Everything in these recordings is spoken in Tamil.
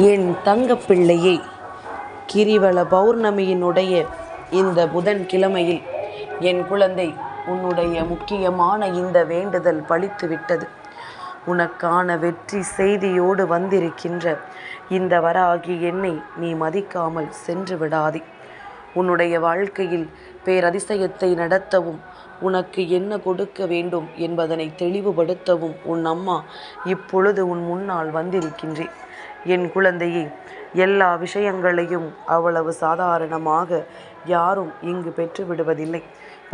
என் தங்கப்பிள்ளையே கிரிவல பௌர்ணமியினுடைய இந்த புதன் கிழமையில் என் குழந்தை உன்னுடைய முக்கியமான இந்த வேண்டுதல் பலித்து விட்டது உனக்கான வெற்றி செய்தியோடு வந்திருக்கின்ற இந்த வராகி என்னை நீ மதிக்காமல் சென்று விடாதே. உன்னுடைய வாழ்க்கையில் பேரதிசயத்தை நடத்தவும் உனக்கு என்ன கொடுக்க வேண்டும் என்பதனை தெளிவுபடுத்தவும் உன் அம்மா இப்பொழுது உன் முன்னால் வந்திருக்கின்றேன் என் குழந்தையே எல்லா விஷயங்களையும் அவ்வளவு சாதாரணமாக யாரும் இங்கு பெற்று விடுவதில்லை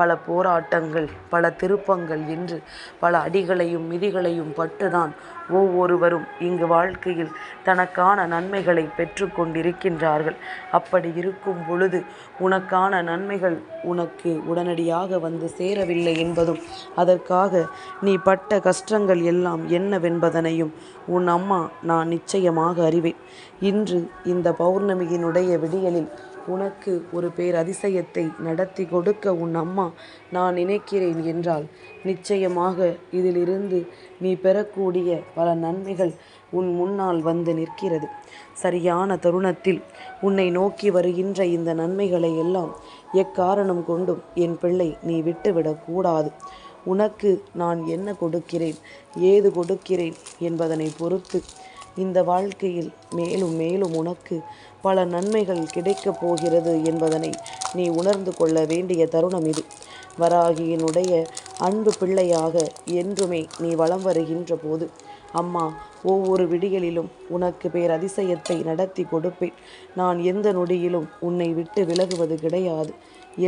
பல போராட்டங்கள் பல திருப்பங்கள் என்று பல அடிகளையும் மிதிகளையும் பட்டுதான் ஒவ்வொருவரும் இங்கு வாழ்க்கையில் தனக்கான நன்மைகளை பெற்று கொண்டிருக்கின்றார்கள். அப்படி இருக்கும் பொழுது உனக்கான நன்மைகள் உனக்கு உடனடியாக வந்து சேரவில்லை என்பதும் அதற்காக நீ பட்ட கஷ்டங்கள் எல்லாம் என்னவென்பதனையும் உன் அம்மா நான் நிச்சயமாக அறிவேன். இன்று இந்த பௌர்ணமியினுடைய விடியலில் உனக்கு ஒரு பேர் அதிசயத்தை நடத்தி கொடுக்க உன் அம்மா நான் நினைக்கிறேன் என்றால் நிச்சயமாக இதிலிருந்து நீ பெறக்கூடிய பல நன்மைகள் உன் முன்னால் வந்து நிற்கிறது. சரியான தருணத்தில் உன்னை நோக்கி வருகின்ற இந்த நன்மைகளை எல்லாம் எக்காரணம் கொண்டும் என் பிள்ளை நீ விட்டுவிடக்கூடாது உனக்கு நான் என்ன கொடுக்கிறேன்? ஏது கொடுக்கிறேன் என்பதனை பொறுத்து இந்த வாழ்க்கையில் மேலும் மேலும் உனக்கு பல நன்மைகள் கிடைக்கப் போகிறது என்பதனை நீ உணர்ந்து கொள்ள வேண்டிய தருணம் இது. வராகியினுடைய அன்பு பிள்ளையாக என்றுமே நீ வலம் வருகின்ற போது அம்மா ஒவ்வொரு விடியலிலும் உனக்கு பேர் அதிசயத்தை நடத்தி கொடுப்பேன். நான் எந்த நொடியிலும் உன்னை விட்டு விலகுவது கிடையாது.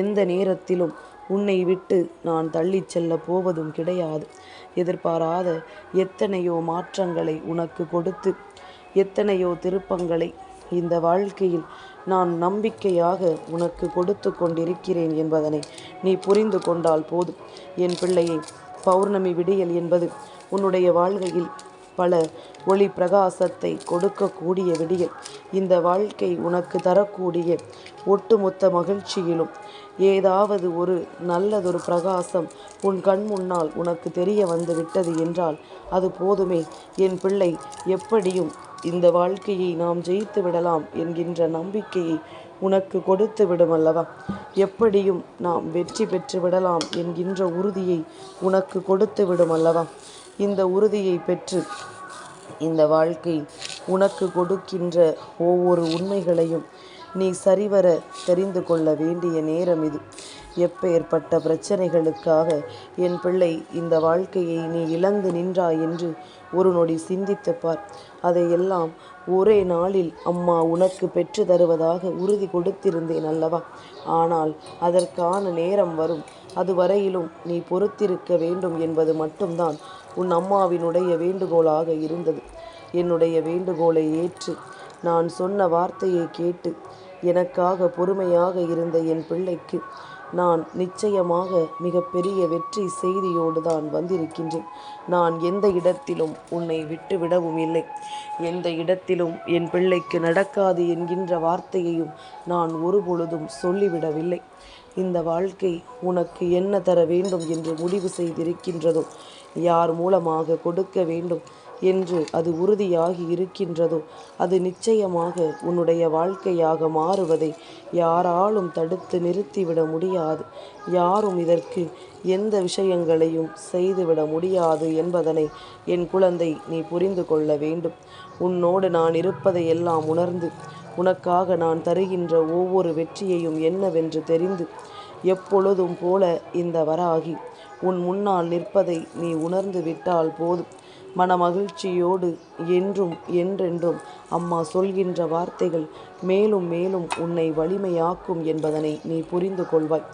எந்த நேரத்திலும் உன்னை விட்டு நான் தள்ளிச் செல்ல போவதும் கிடையாது. எதிர்பாராத எத்தனையோ மாற்றங்களை உனக்கு கொடுத்து எத்தனையோ திருப்பங்களை இந்த வாழ்க்கையில் நான் நம்பிக்கையாக உனக்கு கொடுத்து கொண்டிருக்கிறேன் என்பதனை நீ புரிந்து கொண்டால் போதும். என் பிள்ளையை பௌர்ணமி விடியல் என்பது உன்னுடைய வாழ்க்கையில் பல ஒளி பிரகாசத்தை கொடுக்கக்கூடிய விடியல். இந்த வாழ்க்கை உனக்கு தரக்கூடிய ஒட்டுமொத்த மகிழ்ச்சியிலும் ஏதாவது ஒரு நல்லதொரு பிரகாசம் உன் கண் முன்னால் உனக்கு தெரிய வந்து விட்டது என்றால் அது போதுமே. என் பிள்ளை எப்படியும் இந்த வாழ்க்கையை நாம் ஜெயித்து விடலாம் என்கின்ற நம்பிக்கையை உனக்கு கொடுத்து விடும் அல்லவா எப்படியும் நாம் வெற்றி பெற்று விடலாம் என்கின்ற உறுதியை உனக்கு கொடுத்து விடும் அல்லவா இந்த உறுதியை பெற்று இந்த வாழ்க்கை உனக்கு கொடுக்கின்ற ஒவ்வொரு உண்மைகளையும் நீ சரிவர தெரிந்து கொள்ள வேண்டிய நேரம் இது. எப்பேற்பட்ட பிரச்சனைகளுக்காக என் பிள்ளை இந்த வாழ்க்கையை நீ இழந்து நின்றாய் என்று ஒரு நொடி சிந்தித்து பார். அதையெல்லாம் ஒரே நாளில் அம்மா உனக்கு பெற்று தருவதாக உறுதி கொடுத்திருந்தேன் அல்லவா? ஆனால் அதற்கான நேரம் வரும். அதுவரையிலும் நீ பொறுத்திருக்க வேண்டும் என்பது மட்டும்தான் உன் அம்மாவினுடைய வேண்டுகோளாக இருந்தது. என்னுடைய வேண்டுகோளை ஏற்று நான் சொன்ன வார்த்தையை கேட்டு எனக்காக பொறுமையாக இருந்த என் பிள்ளைக்கு நான் நிச்சயமாக மிகப்பெரிய வெற்றி செய்தியோடு தான் வந்திருக்கின்றேன். நான் எந்த இடத்திலும் உன்னை விட்டுவிடவும் இல்லை. எந்த இடத்திலும் என் பிள்ளைக்கு நடக்காது என்கின்ற வார்த்தையையும் நான் ஒருபொழுதும் சொல்லிவிடவில்லை. இந்த வாழ்க்கை உனக்கு என்ன தர வேண்டும் என்று முடிவு செய்திருக்கின்றதோ யார் மூலமாக கொடுக்க வேண்டும் என்று அது உறுதியாகி இருக்கின்றதோ அது நிச்சயமாக உன்னுடைய வாழ்க்கையாக மாறுவதை யாராலும் தடுத்து நிறுத்திவிட முடியாது. யாரும் இதற்கு எந்த விஷயங்களையும் செய்துவிட முடியாது என்பதனை என் குழந்தை நீ புரிந்து கொள்ள வேண்டும். உன்னோடு நான் இருப்பதை எல்லாம் உணர்ந்து உனக்காக நான் தருகின்ற ஒவ்வொரு வெற்றியையும் என்னவென்று தெரிந்து எப்பொழுதும் போல இந்த வராகி உன் முன்னால் நிற்பதை நீ உணர்ந்து விட்டால் போதும். மனமகிழ்ச்சியோடு என்றும் என்றென்றும் அம்மா சொல்கின்ற வார்த்தைகள் மேலும் மேலும் உன்னை வலிமையாக்கும் என்பதனை நீ புரிந்து கொள்வாய்.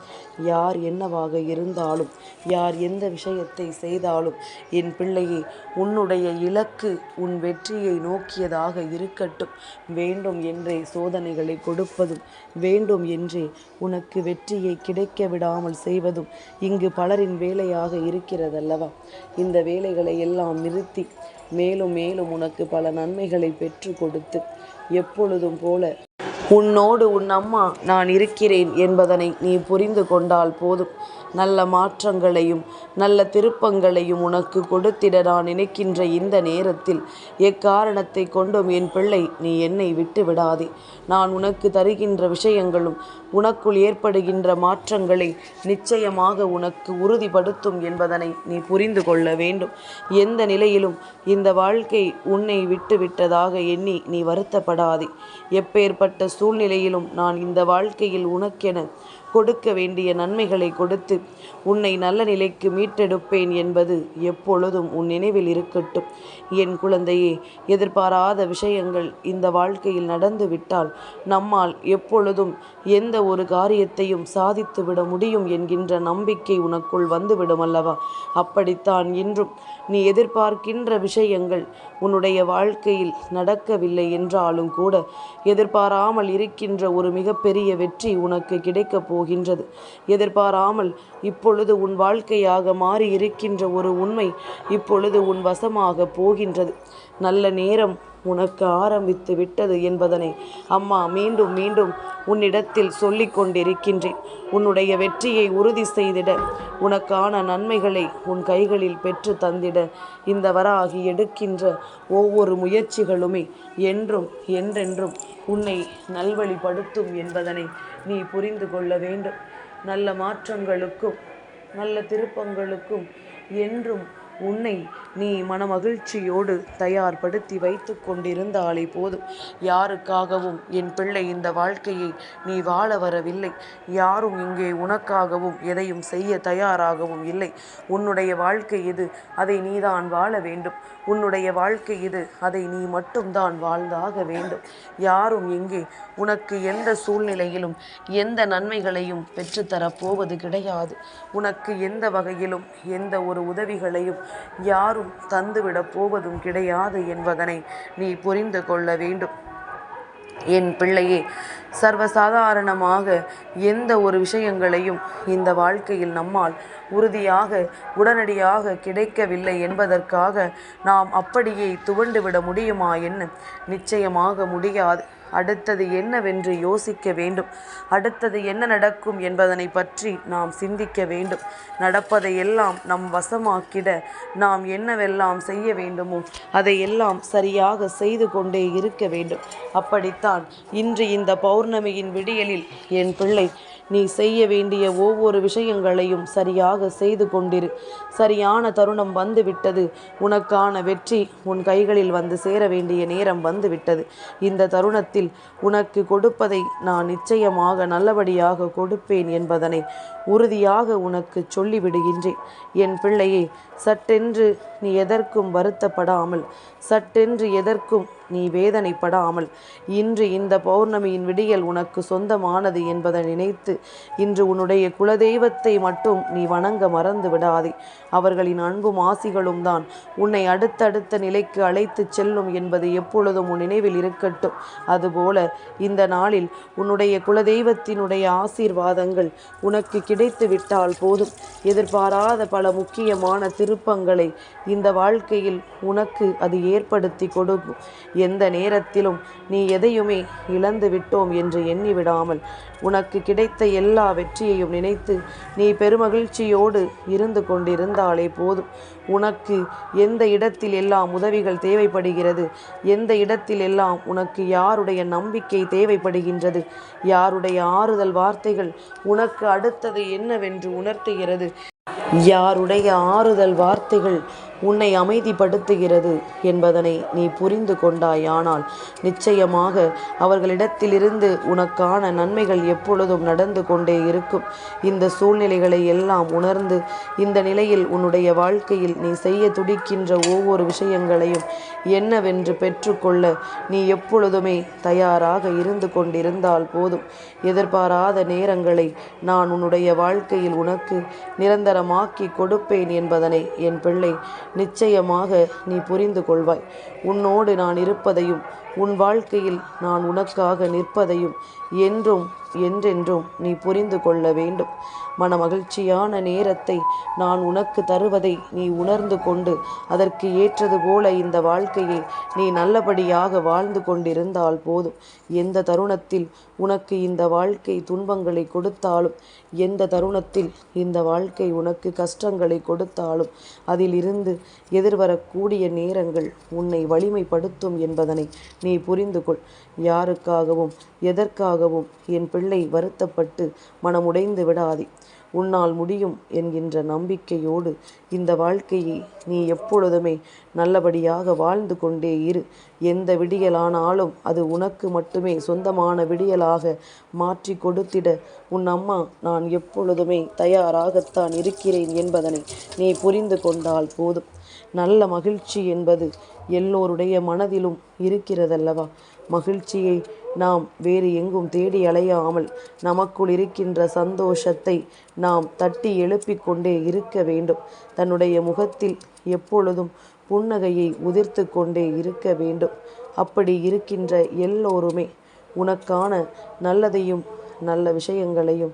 யார் என்னவாக இருந்தாலும் யார் எந்த விஷயத்தை செய்தாலும் என் பிள்ளையே உன்னுடைய இலக்கு உன் வெற்றியை நோக்கியதாக இருக்கட்டும். வேண்டும் என்றே சோதனைகளை கொடுப்பதும் வேண்டும் என்றே உனக்கு வெற்றியை கிடைக்க விடாமல் செய்வதும் இங்கு பலரின் வேலையாக இருக்கிறதல்லவா? இந்த வேலைகளை எல்லாம் நிறுத்தி மேலும் மேலும் உனக்கு பல நன்மைகளை பெற்று கொடுத்து எப்பொழுதும் போல உன்னோடு உன் அம்மா நான் இருக்கிறேன் என்பதனை நீ புரிந்து கொண்டால் போதும். நல்ல மாற்றங்களையும் நல்ல திருப்பங்களையும் உனக்கு கொடுத்திட நான் நினைக்கின்ற இந்த நேரத்தில் எக்காரணத்தை கொண்டும் என் பிள்ளை நீ என்னை விட்டு விடாதே. நான் உனக்கு தருகின்ற விஷயங்களும் உனக்குள் ஏற்படுகின்ற மாற்றங்களை நிச்சயமாக உனக்கு உறுதிப்படுத்தும் என்பதனை நீ புரிந்து கொள்ள வேண்டும். எந்த நிலையிலும் இந்த வாழ்க்கை உன்னை விட்டு விட்டதாக எண்ணி நீ வருத்தப்படாதே. எப்பேற்பட்ட சூழ்நிலையிலும் நான் இந்த வாழ்க்கையில் உனக்கென கொடுக்க வேண்டிய நன்மைகளை கொடுத்து உன்னை நல்ல நிலைக்கு மீட்டெடுப்பேன் என்பது எப்பொழுதும் உன் நினைவில் இருக்கட்டும். என் குழந்தையே எதிர்பாராத விஷயங்கள் இந்த வாழ்க்கையில் நடந்து விட்டால் நம்மால் எப்பொழுதும் எந்த ஒரு காரியத்தையும் சாதித்து விட முடியும் என்கின்ற நம்பிக்கை உனக்குள் வந்துவிடும் அல்லவா? அப்படித்தான் இன்றும் நீ எதிர்பார்க்கின்ற விஷயங்கள் உன்னுடைய வாழ்க்கையில் நடக்கவில்லை என்றாலும் கூட எதிர்பாராமல் இருக்கின்ற ஒரு மிகப்பெரிய வெற்றி உனக்கு கிடைக்கப் போகின்றது. எதிர்பாராமல் இப்பொழுது உன் வாழ்க்கையாக மாறி இருக்கின்ற ஒரு உண்மை இப்பொழுது உன் வசமாக போகின்றது. நல்ல நேரம் உனக்கு ஆரம்பித்து விட்டது என்பதனை அம்மா மீண்டும் மீண்டும் உன்னிடத்தில் சொல்லிக் கொண்டிருக்கின்றேன். உன்னுடைய வெற்றியை உறுதி செய்திட உனக்கான நன்மைகளை உன் கைகளில் பெற்று தந்திட இந்த வராகி எடுக்கின்ற ஒவ்வொரு முயற்சிகளுமே என்றும் என்றென்றும் உன்னை நல்வழிப்படுத்தும் என்பதனை நீ புரிந்து கொள்ள வேண்டும். நல்ல மாற்றங்களுக்கும் நல்ல திருப்பங்களுக்கும் என்றும் உன்னை நீ மனமகிழ்ச்சியோடு தயார்படுத்தி வைத்து கொண்டிருந்தாலே போதும். யாருக்காகவும் என் பிள்ளை இந்த வாழ்க்கையை நீ வாழ வரவில்லை. யாரும் இங்கே உனக்காகவும் எதையும் செய்ய தயாராகவும் இல்லை. உன்னுடைய வாழ்க்கை இது அதை நீதான் வாழ வேண்டும். உன்னுடைய வாழ்க்கை இது அதை நீ மட்டும்தான் வாழ்ந்தாக வேண்டும். யாரும் இங்கே உனக்கு எந்த சூழ்நிலையிலும் எந்த நன்மைகளையும் பெற்றுத்தரப்போவது கிடையாது. உனக்கு எந்த வகையிலும் எந்த ஒரு உதவிகளையும் யாரும் தந்துவிடப் போவதும் கிடையாது என்பதனை நீ புரிந்து கொள்ள வேண்டும். என் பிள்ளையே சர்வசாதாரணமாக எந்த ஒரு விஷயங்களையும் இந்த வாழ்க்கையில் நம்மால் உறுதியாக உடனடியாக கிடைக்கவில்லை என்பதற்காக நாம் அப்படியே துவண்டுவிட முடியுமா என்ன நிச்சயமாக முடியாது. அடுத்தது என்னவென்று யோசிக்க வேண்டும். அடுத்தது என்ன நடக்கும் என்பதனை பற்றி நாம் சிந்திக்க வேண்டும். நடப்பதை எல்லாம் நம் வசமாக்கிட நாம் என்னவெல்லாம் செய்ய வேண்டுமோ அதையெல்லாம் சரியாக செய்து கொண்டே இருக்க வேண்டும். அப்படித்தான் இன்று இந்த பௌர் பௌர்ணமியின் விடியலில் என் பிள்ளை நீ செய்ய வேண்டிய ஒவ்வொரு விஷயங்களையும் சரியாக செய்து கொண்டிரு. சரியான தருணம் வந்துவிட்டது. உனக்கான வெற்றி உன் கைகளில் வந்து சேர வேண்டிய நேரம் வந்துவிட்டது. இந்த தருணத்தில் உனக்கு கொடுப்பதை நான் நிச்சயமாக நல்லபடியாக கொடுப்பேன் என்பதனை உறுதியாக உனக்கு சொல்லிவிடுகின்றேன். என் பிள்ளையே சட்டென்று நீ எதற்கும் வருத்தப்படாமல் சட்டென்று எதற்கும் நீ வேதனைப்படாமல் இன்று இந்த பௌர்ணமியின் விடியல் உனக்கு சொந்தமானது என்பதை நினைத்து இன்று உன்னுடைய குலதெய்வத்தை மட்டும் நீ வணங்க மறந்து விடாதே. அவர்களின் அன்பும் ஆசிகளும் தான் உன்னை அடுத்தடுத்த நிலைக்கு அழைத்து செல்லும் என்பது எப்பொழுதும் உன் நினைவில் இருக்கட்டும். அதுபோல இந்த நாளில் உன்னுடைய குலதெய்வத்தினுடைய ஆசீர்வாதங்கள் உனக்கு கிடைத்து விட்டால் போதும். எதிர்பாராத பல முக்கியமான திருப்பங்களை இந்த வாழ்க்கையில் உனக்கு அது ஏற்படுத்தி கொடுக்கும். எந்த நேரத்திலும் நீ எதையுமே இழந்து விட்டோம் என்று எண்ணி விடாமல் உனக்கு கிடைத்த எல்லா வெற்றியையும் நினைத்து நீ பெருமகிழ்ச்சியோடு இருந்து கொண்டிருந்தாலே போதும். உனக்கு எந்த இடத்தில் எல்லாம் உதவிகள் தேவைப்படுகிறது எந்த இடத்தில் எல்லாம் உனக்கு யாருடைய நம்பிக்கை தேவைப்படுகின்றது யாருடைய ஆறுதல் வார்த்தைகள் உனக்கு அடுத்தது என்னவென்று உணர்த்துகிறது. யாருடைய ஆறுதல் வார்த்தைகள் உன்னை அமைதிப்படுத்துகிறது என்பதனை நீ புரிந்து கொண்டாயானால் நிச்சயமாக அவர்களிடத்திலிருந்து உனக்கான நன்மைகள் எப்பொழுதும் நடந்து கொண்டே இருக்கும். இந்த சூழ்நிலைகளை எல்லாம் உணர்ந்து இந்த நிலையில் உன்னுடைய வாழ்க்கையில் நீ செய்ய துடிக்கின்ற ஒவ்வொரு விஷயங்களையும் என்னவென்று பெற்றுக்கொள்ள நீ எப்பொழுதுமே தயாராக இருந்து கொண்டிருந்தால் போதும். எதிர்பாராத நேரங்களை நான் உன்னுடைய வாழ்க்கையில் உனக்கு நிரந்தரமாக்கி கொடுப்பேன் என்பதனை என் பிள்ளை நிச்சயமாக நீ புரிந்து கொள்வாய் உன்னோடு நான் இருப்பதையும் உன் வாழ்க்கையில் நான் உனக்காக நிற்பதையும் என்றும் என்றென்றும் நீ புரிந்து கொள்ள வேண்டும். மனமகிழ்ச்சியான நேரத்தை நான் உனக்கு தருவதை நீ உணர்ந்து கொண்டு அதற்கு ஏற்றது போல இந்த வாழ்க்கையை நீ நல்லபடியாக வாழ்ந்து கொண்டிருந்தால் போதும். எந்த தருணத்தில் உனக்கு இந்த வாழ்க்கை துன்பங்களை கொடுத்தாலும் எந்த தருணத்தில் இந்த வாழ்க்கை உனக்கு கஷ்டங்களை கொடுத்தாலும் அதிலிருந்து எதிர்வரக்கூடிய நேரங்கள் உன்னை வலிமைப்படுத்தும் என்பதனை நீ புரிந்து கொள் யாருக்காகவும் எதற்காகவும் என் பிள்ளை வருத்தப்பட்டு மனமுடைந்து விடாதே. உன்னால் முடியும் என்கின்ற நம்பிக்கையோடு இந்த வாழ்க்கையை நீ எப்பொழுதுமே நல்லபடியாக வாழ்ந்து கொண்டே இரு. எந்த விடியலானாலும் அது உனக்கு மட்டுமே சொந்தமான விடியலாக மாற்றி கொடுத்திட உன் அம்மா நான் எப்பொழுதுமே தயாராகத்தான் இருக்கிறேன் என்பதனை நீ புரிந்து கொண்டால் போதும். நல்ல மகிழ்ச்சி என்பது எல்லோருடைய மனதிலும் இருக்கிறதல்லவா? மகிழ்ச்சியை நாம் வேறு எங்கும் தேடி அலையாமல் நமக்குள் இருக்கின்ற சந்தோஷத்தை நாம் தட்டி எழுப்பிக் கொண்டே இருக்க வேண்டும். தன்னுடைய முகத்தில் எப்பொழுதும் புன்னகையை உதிர்த்து கொண்டே இருக்க வேண்டும். அப்படி இருக்கின்ற எல்லோருமே உனக்கான நல்லதையும் நல்ல விஷயங்களையும்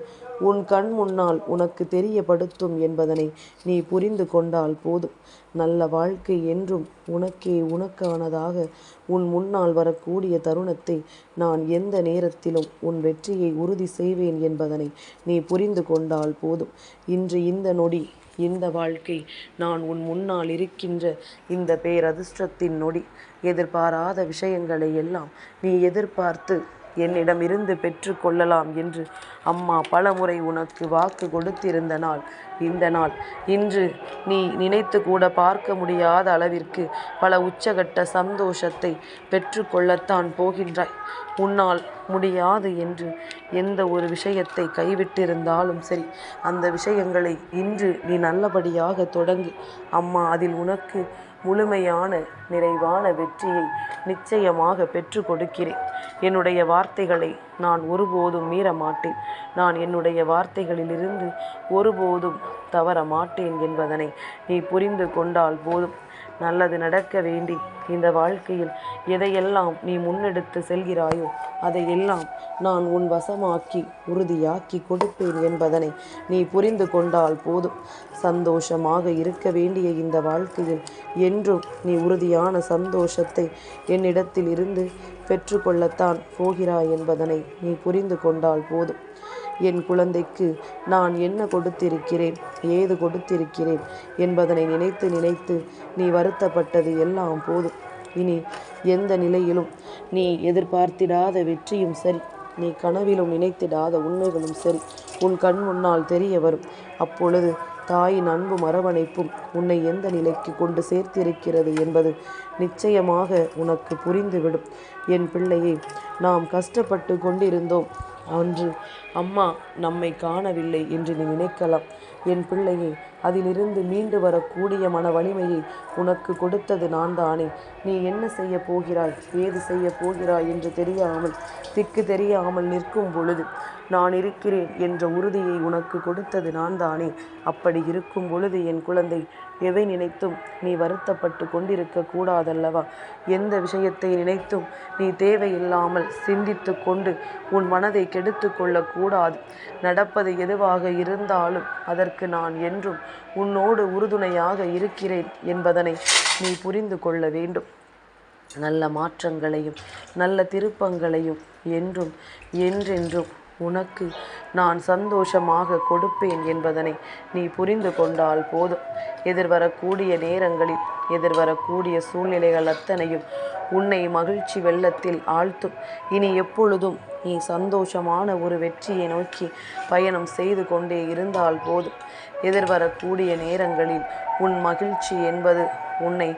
உன் கண் முன்னால் உனக்கு தெரியப்படுத்தும் என்பதனை நீ புரிந்து கொண்டால் போதும். நல்ல வாழ்க்கை என்றும் உனக்கே உனக்கானதாக உன் முன்னால் வரக்கூடிய தருணத்தை நான் எந்த நேரத்திலும் உன் வெற்றியை உறுதி செய்வேன் என்பதனை நீ புரிந்து கொண்டால் போதும். இன்று இந்த நொடி இந்த வாழ்க்கை நான் உன் முன்னால் இருக்கின்ற இந்த பேரதிர்ஷ்டத்தின் நொடி. எதிர்பாராத விஷயங்களை எல்லாம் நீ எதிர்பார்த்து என்னிடமிருந்து பெற்று கொள்ளலாம் என்று அம்மா பலமுறை உனக்கு வாக்கு கொடுத்திருந்த நாள். இந்த நாள் இன்று நீ நினைத்து கூட பார்க்க முடியாத அளவிற்கு பல உச்சகட்ட சந்தோஷத்தை பெற்றுக்கொள்ளத்தான் போகின்றாய். உன்னால் முடியாது என்று எந்த ஒரு விஷயத்தை கைவிட்டிருந்தாலும் சரி அந்த விஷயங்களை இன்று நீ நல்லபடியாக தொடங்கு. அம்மா அதில் உனக்கு முழுமையான நிறைவான வெற்றியை நிச்சயமாக பெற்று கொடுக்கிறேன். என்னுடைய வார்த்தைகளை நான் ஒருபோதும் மீற மாட்டேன் நான் என்னுடைய வார்த்தைகளிலிருந்து ஒருபோதும் தவற மாட்டேன் என்பதனை நீ புரிந்து கொண்டால் போதும். நல்லது நடக்க வேண்டி இந்த வாழ்க்கையில் எதையெல்லாம் நீ முன்னெடுத்து செல்கிறாயோ அதையெல்லாம் நான் உன் வசமாக்கி உறுதியாக்கி கொடுப்பேன் என்பதனை நீ புரிந்து கொண்டால் போதும். சந்தோஷமாக இருக்க வேண்டிய இந்த வாழ்க்கையில் என்றும் நீ உறுதியான சந்தோஷத்தை என்னிடத்தில் இருந்து பெற்றுக்கொள்ளத்தான் போகிறாய் என்பதனை நீ புரிந்து கொண்டால் போதும். என் குழந்தைக்கு நான் என்ன கொடுத்திருக்கிறேன்? ஏது கொடுத்திருக்கிறேன்? என்பதனை நினைத்து நினைத்து நீ வருத்தப்பட்டது எல்லாம் போதும். இனி எந்த நிலையிலும் நீ எதிர்பார்த்திடாத வெற்றியும் சரி நீ கனவிலும் நினைத்திடாத உண்மைகளும் சரி உன் கண் முன்னால் தெரிய வரும். அப்பொழுது தாயின் அன்பும் அரவணைப்பும் உன்னை எந்த நிலைக்கு கொண்டு சேர்த்திருக்கிறது என்பது நிச்சயமாக உனக்கு புரிந்துவிடும். என் பிள்ளையை நாம் கஷ்டப்பட்டு கொண்டிருந்தோம். அன்று அம்மா நம்மை காணவில்லை என்று நீ நினைக்கலாம். என் பிள்ளையே அதிலிருந்து மீண்டு வரக்கூடிய மன வலிமையை உனக்கு கொடுத்தது நான் தானே நீ என்ன செய்ய போகிறாய்? ஏது செய்ய போகிறாய் என்று தெரியாமல் திக்கு தெரியாமல் நிற்கும் பொழுது நான் இருக்கிறேன் என்ற உறுதியை உனக்கு கொடுத்தது நான் தானே அப்படி இருக்கும் பொழுது என் குழந்தை எதை நினைத்தும் நீ வருத்தப்பட்டு கொண்டிருக்க கூடாதல்லவா? எந்த விஷயத்தை நினைத்தும் நீ தேவையில்லாமல் சிந்தித்து கொண்டு உன் மனதை கெடுத்து கொள்ளக்கூடாது நடப்பது எதுவாக இருந்தாலும் அதற்கு நான் என்றும் உன்னோடு உறுதுணையாக இருக்கிறேன் என்பதனை நீ புரிந்து கொள்ள வேண்டும். நல்ல மாற்றங்களையும் நல்ல திருப்பங்களையும் என்றும் என்றென்றும் உனக்கு நான் சந்தோஷமாக கொடுப்பேன் என்பதனை நீ புரிந்து கொண்டால் போதும். எதிர்வரக்கூடிய நேரங்களில் எதிர்வரக்கூடிய சூழ்நிலைகள் அத்தனையும் உன்னை மகிழ்ச்சி வெள்ளத்தில் ஆழ்த்தும். இனி எப்பொழுதும் நீ சந்தோஷமான ஒரு வெற்றியை நோக்கி பயணம் செய்து கொண்டே இருந்தால் போதும். எதிர்வரக்கூடிய நேரங்களில் உன் மகிழ்ச்சி என்பது உன்னை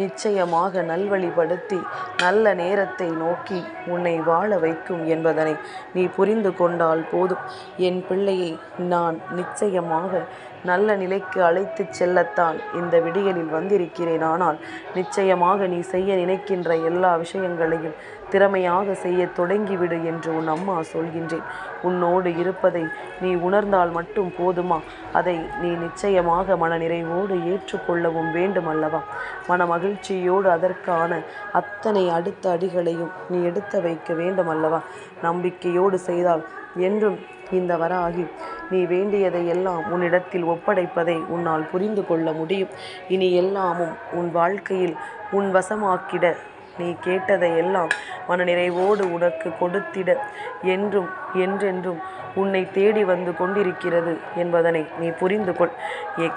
நிச்சயமாக நல்வழிப்படுத்தி நல்ல நேரத்தை நோக்கி உன்னை வாழ வைக்கும் என்பதனை நீ புரிந்து கொண்டால் போதும். என் பிள்ளையை நான் நிச்சயமாக நல்ல நிலைக்கு அழைத்து செல்லத்தான் இந்த விடியலில் வந்திருக்கிறேன். ஆனால் நிச்சயமாக நீ செய்ய நினைக்கின்ற எல்லா விஷயங்களையும் திறமையாக செய்ய தொடங்கிவிடு என்று உன் அம்மா சொல்கின்றேன். உன்னோடு இருப்பதை நீ உணர்ந்தால் மட்டும் போதுமா? அதை நீ நிச்சயமாக மனநிறைவோடு ஏற்றுக்கொள்ளவும் வேண்டும் அல்லவா மன மகிழ்ச்சியோடு அதற்கான அத்தனை அடுத்த அடிகளையும் நீ எடுத்து வைக்க வேண்டும் அல்லவா நம்பிக்கையோடு செய்தால் என்றும் இந்த வராகி நீ வேண்டியதை எல்லாம் உன்னிடத்தில் ஒப்படைப்பதை உன்னால் புரிந்து கொள்ள முடியும். இனி எல்லாமும் உன் வாழ்க்கையில் உன் வசமாக்கிட நீ கேட்டதை எல்லாம் மனநிறைவோடு உனக்கு கொடுத்திட என்றும் என்றென்றும் உன்னை தேடி வந்து கொண்டிருக்கிறது என்பதனை நீ புரிந்து கொள். எ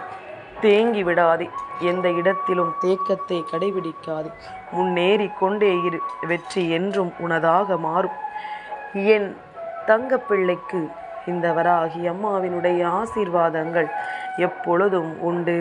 தேங்கி விடாதே. எந்த இடத்திலும் தேக்கத்தை கடைபிடிக்காதே. முன்னேறி கொண்டே இரு. வெற்றி என்றும் உனதாக மாறும். என் தங்கப்பிள்ளைக்கு இந்த வராகி அம்மாவினுடைய ஆசீர்வாதங்கள் எப்பொழுதும் உண்டு.